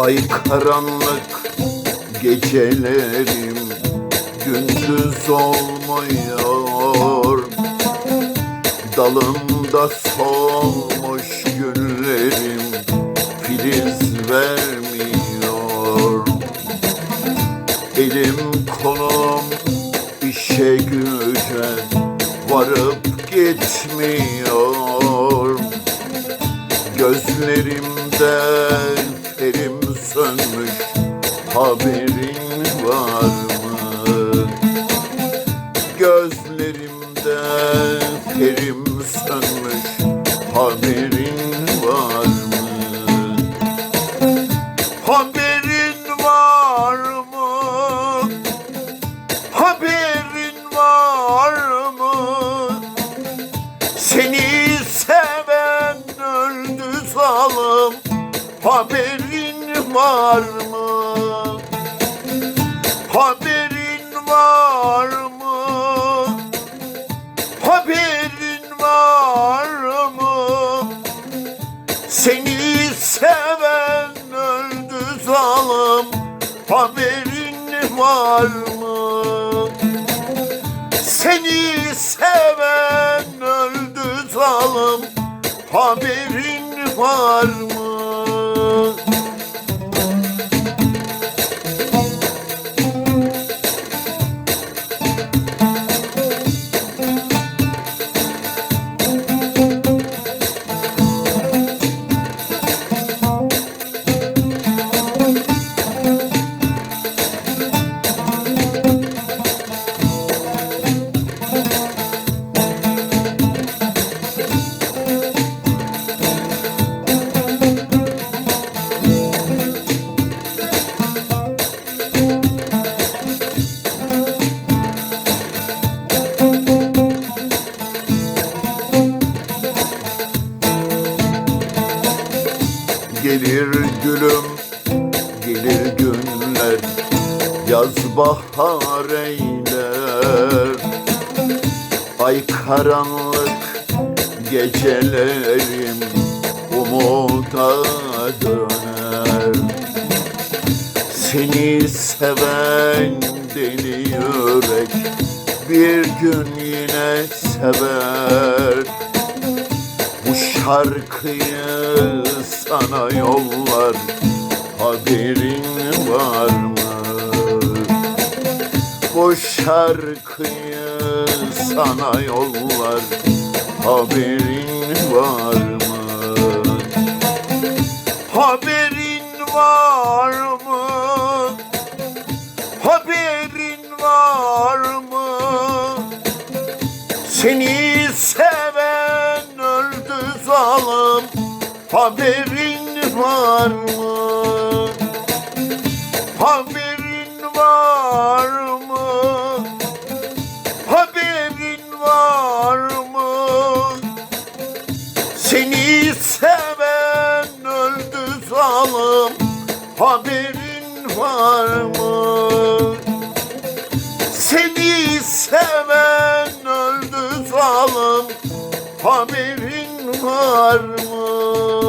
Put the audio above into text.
Ay karanlık gecelerim gündüz olmuyor. Dalımda solmuş güllerim filiz vermiyor. Elim kolum işe güce varıp gitmiyor Gözlerimde ferim sönmüş haberin var mı? Gözlerimde ferim sönmüş haberin var mı? Haberin var mı? Haberin var mı? Seni seven öldü zalim Haberin var mı? Haberin var mı? Haberin var mı? Seni seven öldü zalim Haberin var mı? Seni seven öldü zalim Haberin var mı? Gelir gülüm, gelir günler Yaz bahar eyler Ay karanlık gecelerim Umuda döner. Seni seven deli yürek Bir gün yine sever şarkıyı sana yollar Haberin var mı? Bu şarkıyı sana yollar Haberin var mı? Haberin var mı? Haberin var mı? Haberin var mı? Haberin var mı? Seni seven öldü zalim Haberin var mı?